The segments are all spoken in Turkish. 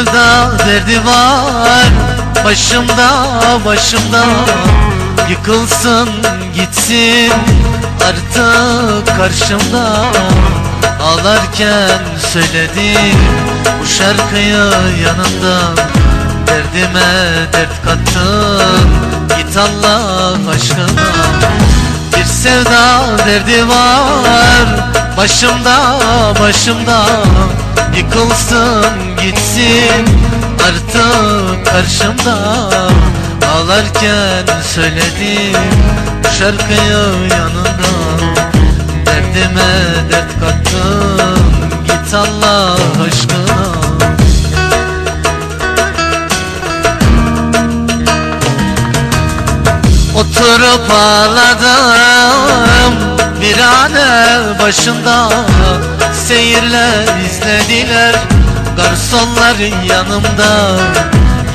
sevda derdi var. Başımda başımda Yıkılsın gitsin. Artık karşımda Ağlarken söyledim bu şarkıyı yanımda Derdime dert kattın. Git Allah aşkına. Bir sevda derdi var. Başımda başımda Yıkılsın gitsin. Artık karşımda. Ağlarken söyledim şarkıyı yanında. Derdime dert kattın git Allah aşkına. Oturup ağladım bir ane başında Seyirler izlediler. Garsonların yanımda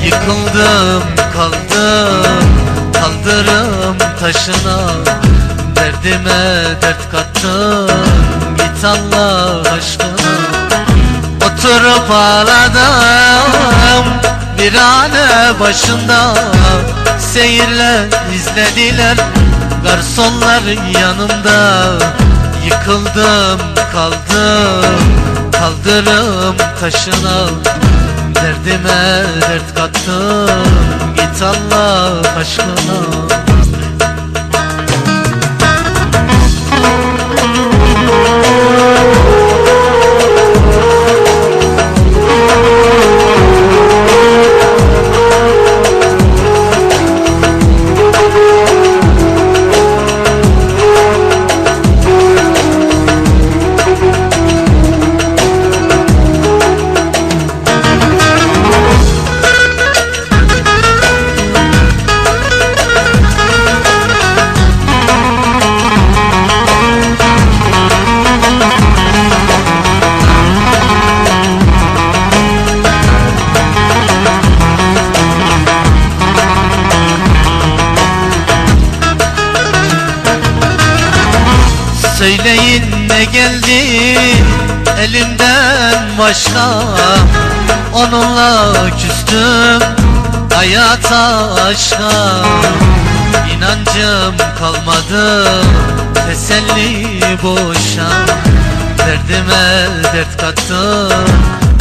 Yıkıldım kaldım. Kaldırım taşına Derdime dert kattın git Allah aşkına. Oturup ağladım bir ane başında. Seyirler izlediler garsonların yanımda Yıkıldım kaldım kaldırım taşına Derdime dert kattım git Allah aşkına Söyleyin ne geldi? Elimden başka. Onunla küstüm hayata aşka. İnancım kalmadı teselli boşa. Derdime dert kattın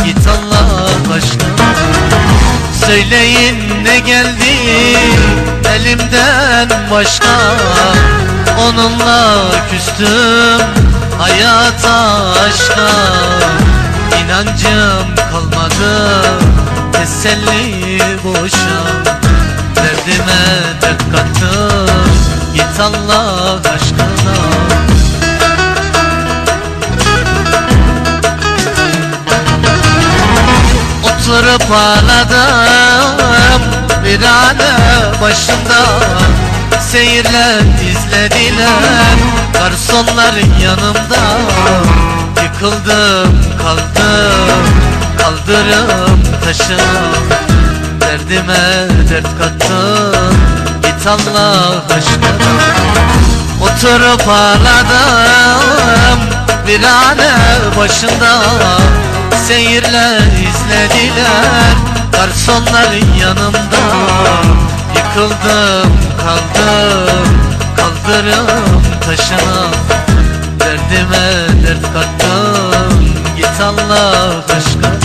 git Allah aşkına. Söyleyin ne geldi? Elimden başka Onunla küstüm hayata aşka İnancım kalmadı teselli boşa. Derdime dert kattım git Allah aşkına. Oturup ağladım bir başında Seyirler izlediler. Garsonların yanımda Yıkıldım kaldım kaldırım taşına Derdime dert kattım git Allah aşkına. Oturup ağladım bir ane başında. Seyirler izlediler garsonların yanımda Yıkıldım çaldım Kaldırım taşını. Derdime dert kattım Git Allah aşkına.